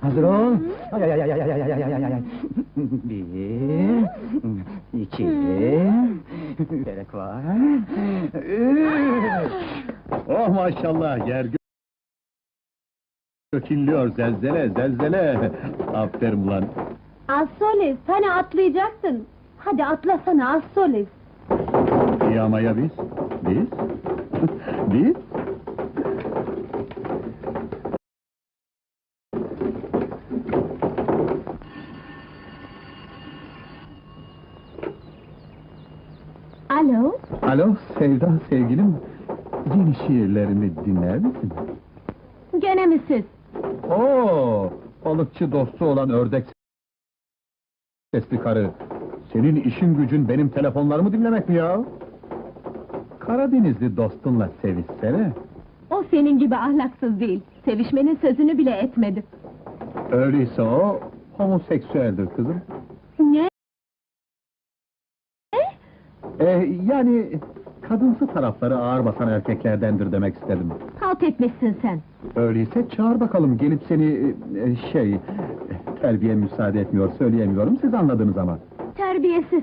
Hazır ol. Ay ay ay ay ay ay ay ay ay ay. Bir, iki, gerek var. Üç. Oh maşallah yer gö- zelzele zelzele. Aferin lan. Assoles, hani atlayacaktın? Hadi atlasana Assoles. İyi ama ya biz? Biz? biz? Alo, Alo Sevda sevgilim. Yeni şiirlerimi dinler misin? gene mi siz? Oo, balıkçı dostu olan ördek sesli karı. Senin işin gücün benim telefonlarımı dinlemek mi ya? Karadenizli dostunla sevişsene. O senin gibi ahlaksız değil. Sevişmenin sözünü bile etmedi. Öyleyse o homoseksüeldir kızım. Ee, yani kadınsı tarafları ağır basan erkeklerdendir demek istedim. Halt etmişsin sen. Öyleyse çağır bakalım gelip seni e, şey terbiye müsaade etmiyor söyleyemiyorum siz anladınız ama. Terbiyesiz.